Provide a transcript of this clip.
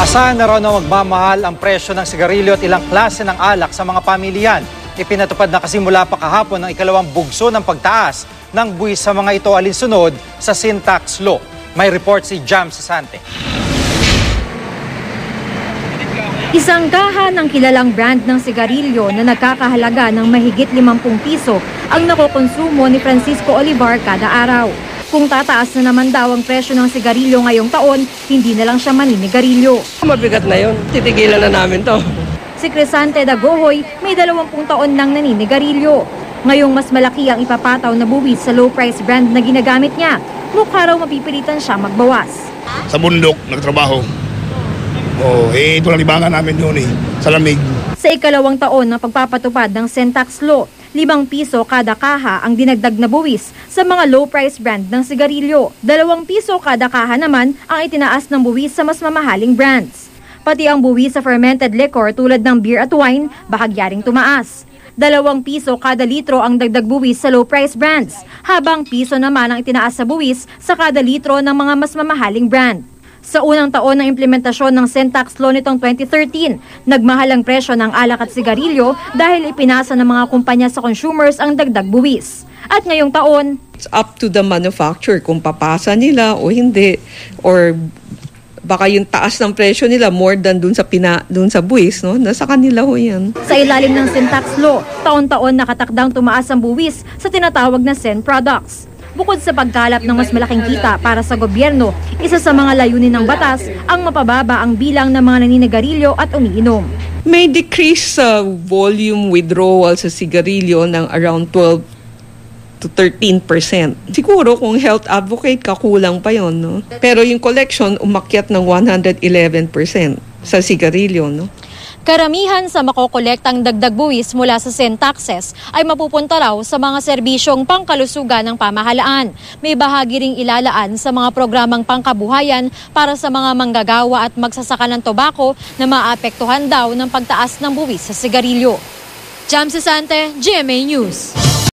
Asahan na raw na magmamahal ang presyo ng sigarilyo at ilang klase ng alak sa mga pamilyan. Ipinatupad na kasi mula pa kahapon ang ikalawang bugso ng pagtaas ng buwis sa mga ito alinsunod sa sin tax law. May report si Jam Sasante. Isang kaha ng kilalang brand ng sigarilyo na nagkakahalaga ng mahigit 50 piso ang nakokonsumo ni Francisco Olivar kada araw. Kung tataas na naman daw ang presyo ng sigarilyo ngayong taon, hindi na lang siya maninigarilyo. Mabigat na yun. Titigilan na namin to. Si Crisante Dagohoy may 20 taon nang naninigarilyo. Ngayong mas malaki ang ipapataw na buwis sa low-price brand na ginagamit niya, mukha raw mapipilitan siya magbawas. sa bundok, nagtrabaho. Oh, eh, ito lang libangan namin noon eh, sa lamig. Sa ikalawang taon ng pagpapatupad ng Sentax Law, 5 piso kada kaha ang dinagdag na buwis sa mga low-price brand ng sigarilyo. 2 piso kada kaha naman ang itinaas ng buwis sa mas mamahaling brands. Pati ang buwis sa fermented liquor tulad ng beer at wine, bahagyaring tumaas. 2 piso kada litro ang dagdag buwis sa low-price brands, habang piso naman ang itinaas sa buwis sa kada litro ng mga mas mamahaling brand. Sa unang taon ng implementasyon ng Sentax Law nitong 2013, nagmahal ang presyo ng alak at sigarilyo dahil ipinasa ng mga kumpanya sa consumers ang dagdag buwis. At ngayong taon, It's up to the manufacturer kung papasa nila o hindi. Or baka yung taas ng presyo nila more than dun sa, pina, dun sa buwis, no? Nasa kanila ho yan. sa ilalim ng Sentax Law, taon-taon nakatakdang tumaas ang buwis sa tinatawag na SEN products. Bukod sa pagkalap ng mas malaking kita para sa gobyerno, isa sa mga layunin ng batas ang mapababa ang bilang ng mga naninigarilyo at umiinom. May decrease sa volume withdrawal sa sigarilyo ng around 12 to 13%. Siguro kung health advocate ka, kulang pa yon no? Pero yung collection, umakyat ng 111% sa sigarilyo, no? Karamihan sa makokolektang dagdag buwis mula sa SEN taxes ay mapupunta raw sa mga serbisyong pangkalusugan ng pamahalaan. May bahagi ring ilalaan sa mga programang pangkabuhayan para sa mga manggagawa at magsasaka ng tobako na maapektuhan daw ng pagtaas ng buwis sa sigarilyo. Jam Sante, GMA News.